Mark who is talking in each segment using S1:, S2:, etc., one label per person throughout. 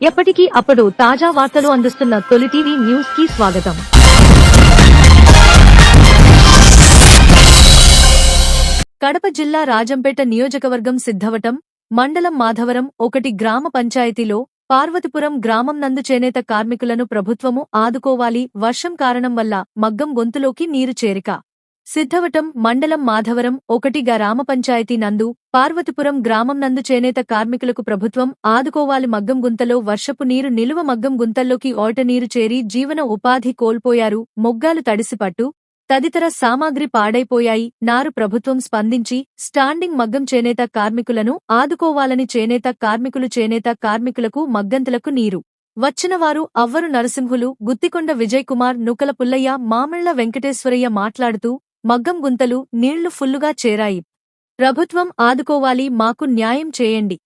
S1: ఎప్పటికీ అప్పుడు తాజా వార్తలు అందిస్తున్న తొలి టీవీ న్యూస్కి స్వాగతం. కడప జిల్లా రాజంపేట నియోజకవర్గం సిద్ధవటం మండలం మాధవరం ఒకటి గ్రామ పంచాయతీలో పార్వతిపురం గ్రామం నందు చేనేత కార్మికులను ప్రభుత్వము ఆదుకోవాలి వర్షం కారణం వల్ల మగ్గం గొంతులోకి నీరు చేరిక. సిద్ధవటం మండలం మాధవరం ఒకటి గ్రామ పంచాయతీ నందు పార్వతిపురం గ్రామం నందు చేనేత కార్మికులకు ప్రభుత్వం ఆదుకోవాలి మగ్గం గుంతలో వర్షపు నీరు నిలువ మగ్గం గుంతల్లోకి ఓట నీరు చేరి జీవన ఉపాధి కోల్పోయారు. మొగ్గాలు తడిసిపట్టు తదితర సామాగ్రి పాడైపోయాయి. నారు ప్రభుత్వం స్పందించి స్టాండింగ్ మగ్గం చేనేత కార్మికులను ఆదుకోవాలని చేనేత కార్మికులు చేనేత కార్మికులకు మగ్గంతులకు నీరు. వచ్చినవారు అవ్వరు నరసింహులు గుత్తికొండ విజయ్ కుమార్ నుకల పుల్లయ్య మామిళ్ళ వెంకటేశ్వరయ్య మాట్లాడుతూ మగ్గం గుంతలు నీళ్ళు ఫుల్లుగా చేరాయి. ప్రభుత్వం ఆదుకోవాలి మాకు న్యాయం చేయండి.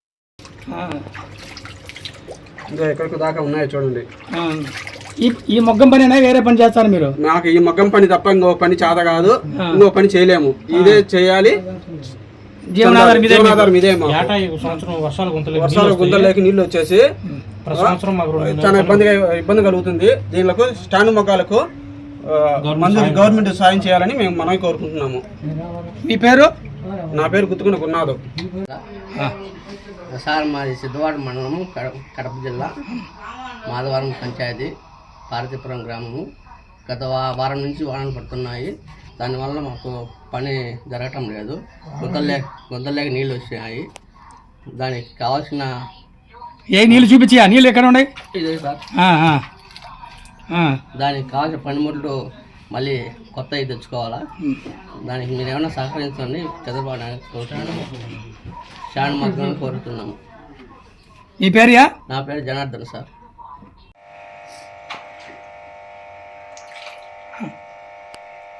S2: ఆ,
S3: ఇంకా ఎక్కడికి దాకా ఉన్నాయో చూడండి.
S2: ఈ ఈ మొగ్గం పని వేరే పని చేస్తారు మీరు?
S3: నాకు ఈ మగ్గం పని తప్ప ఇంకో పని చేత కాదు. ఇంకో పని చేయలేము. ఇదే చేయాలి.
S2: జీవనాధారం ఇదే.
S3: జీవనాధారం ఇదే మాకు.
S4: ఏటా ఈ సంవత్సరం వర్షాలు గుంతలేదు
S3: వర్షాలు గుంతల్లోకి నీళ్ళు వచ్చేసి
S4: ప్రతి సంవత్సరం మాకు రెండు
S3: చాలా ఇబ్బందిగా ఇబ్బంది కలుగుతుంది. దీనిలకు స్టాండ్ మొక్కలకు మందు గవర్నమెంట్ సాయం చేయాలని మేము మనవి కోరుకుంటున్నాము.
S2: మీ పేరు?
S3: నా పేరు గుర్తుకుని ఉన్నాదు
S2: ఆ,
S5: సార్ మాది సిద్ధవాడ మండలం కడప కడప జిల్లా మాధవరం పంచాయతీ పార్వతీపురం గ్రామము. గత వారం నుంచి వానలు పడుతున్నాయి. దానివల్ల మాకు పని జరగటం లేదు. గుంతలే గుంతలేక నీళ్ళు వచ్చినాయి దానికి కావాల్సిన
S2: ఏ నీళ్ళు చూపించి ఆ నీళ్ళు ఎక్కడ ఉన్నాయి?
S5: ఇదే సార్. దానికి కావాల్సిన పనిముట్లు మళ్ళీ కొత్తవి తెచ్చుకోవాలా? దానికి మీరు ఏమైనా సహకరించండి చంద్రబాబు నాయుడు కోరుతున్నాము శాన్ మార్గం కోరుతున్నాము.
S2: మీ పేరుయా?
S5: నా పేరు జనార్దన్ సార్.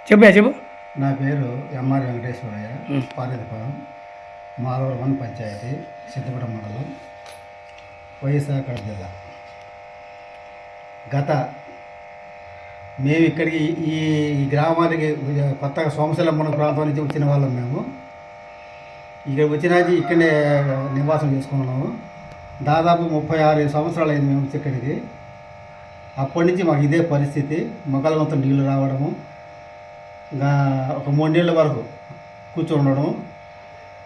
S2: చెప్పు చెప్పు.
S6: నా పేరు ఎంఆర్ వెంకటేశ్వరయ్య పార్వతీపురం మాలవరం వన్ పంచాయతీ సిద్దిపేట మండలం వైఎస్ఆర్ జిల్లా. గత మేము ఇక్కడికి ఈ గ్రామానికి కొత్తగా సోమశలమ్మన ప్రాంతం నుంచి వచ్చిన వాళ్ళం మేము. ఇక్కడ వచ్చినాచి ఇక్కడే నివాసం చేసుకున్నాము. దాదాపు ముప్పై ఆరు సంవత్సరాలు అయింది మేము ఇక్కడికి. అప్పటి నుంచి మాకు ఇదే పరిస్థితి. మొక్కలమంతా నీళ్ళు రావడము ఇంకా ఒక మూడేళ్ళ వరకు కూర్చుండడం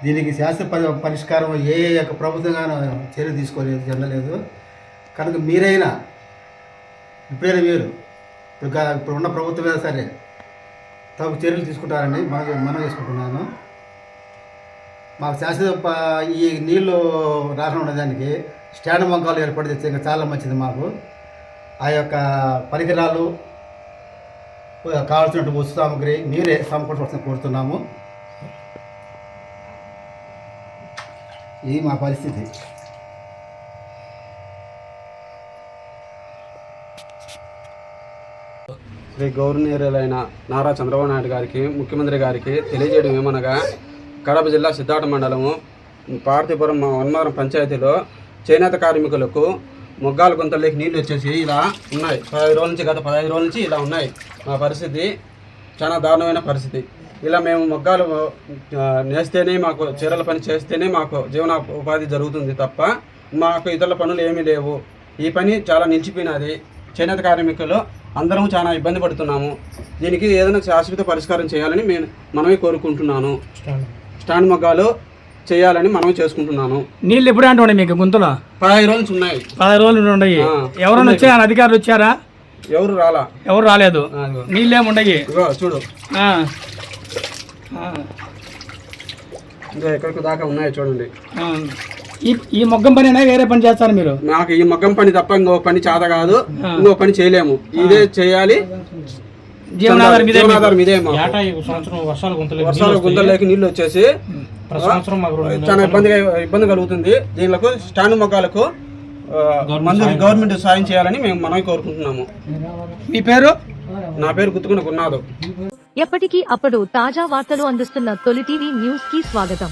S6: దీనికి శాస్త్ర పరి పరిష్కారం ఏ యొక్క ప్రభుత్వంగానూ చర్య తీసుకోలేదు చెందలేదు కనుక మీరైనా ఇప్పుడైనా మీరు ఇప్పుడు ఉన్న ప్రభుత్వమే సరే. తగు చర్యలు తీసుకుంటారని మనం మనం చేసుకుంటున్నాను. మాకు శాశ్వత ఈ నీళ్ళు రాకుండా ఉండడానికి స్టాండ్ మొక్కలు ఏర్పాటు చేస్తే ఇంకా చాలా మంచిది మాకు. ఆ యొక్క పరికరాలు కావాల్సిన వస్తు సామాగ్రి మీరే సమకూర్చవలసిన కోరుతున్నాము. ఇది మా పరిస్థితి.
S3: శ్రీ గవర్నర్లైన నారా చంద్రబాబు నాయుడు గారికి ముఖ్యమంత్రి గారికి తెలియజేయడం ఏమనగా కడప జిల్లా సిద్ధార్థ మండలము పార్థిపురం వన్మవరం పంచాయతీలో చేనేత కార్మికులకు మొగ్గాల గుంతల్లోకి నీళ్ళు వచ్చేసి ఇలా ఉన్నాయి. పదహైదు రోజుల నుంచి గత పదహైదు రోజుల నుంచి ఇలా ఉన్నాయి. మా పరిస్థితి చాలా దారుణమైన పరిస్థితి. ఇలా మేము మొగ్గాలు నేస్తేనే మాకు చీరల పని చేస్తేనే మాకు జీవన ఉపాధి జరుగుతుంది తప్ప మాకు ఇతరుల పనులు ఏమీ లేవు. ఈ పని చాలా నిలిచిపోయినది. చేనేత కార్మికులు అందరం చాలా ఇబ్బంది పడుతున్నాము. దీనికి ఏదైనా శాశ్వత పరిష్కారం చేయాలని నేను మనమే కోరుకుంటున్నాను. స్టాండ్. మొగ్గాలు చేయాలని మనమే చేసుకుంటున్నాను.
S2: నీళ్ళు ఎప్పుడు అంటే మీకు గుంతలో?
S3: పదహైదు రోజులు ఉన్నాయి.
S2: పదహారు రోజులు ఉన్నాయి. ఎవరైనా వచ్చారా? అధికారులు వచ్చారా?
S3: ఎవరు రాలా?
S2: ఎవరు రాలేదు. నీళ్ళు ఏముండయి
S3: ఇగో చూడు. ఇంకా ఎక్కడికి దాకా ఉన్నాయో చూడండి.
S2: ఈ ఈ మొగ్గం పని వేరే పని చేస్తారు మీరు?
S3: నాకు ఈ మగ్గం పని తప్ప ఇంకో పని చేత కాదు. ఇంకో పని చేయలేము. ఇదే చేయాలి.
S2: జీవనాధారం ఇదే
S3: ఇదే
S4: సంవత్సరం వర్షాలు
S3: వర్షాలు గుంతల్లోకి నీళ్ళు వచ్చేసి చాలా ఇబ్బందిగా ఇబ్బంది కలుగుతుంది. దీనిలకు స్టాండ్ మొక్కలకు ఆ, మందు గవర్నమెంట్ సాయం చేయాలని మేము మనవి కోరుకుంటున్నాము.
S2: మీ పేరు?
S3: నా పేరు గుర్తుకుని ఉన్నాదు
S1: ఎప్పటికీ అప్పుడు తాజా వార్తలు అందిస్తున్న తొలి టీవీ న్యూస్కి స్వాగతం.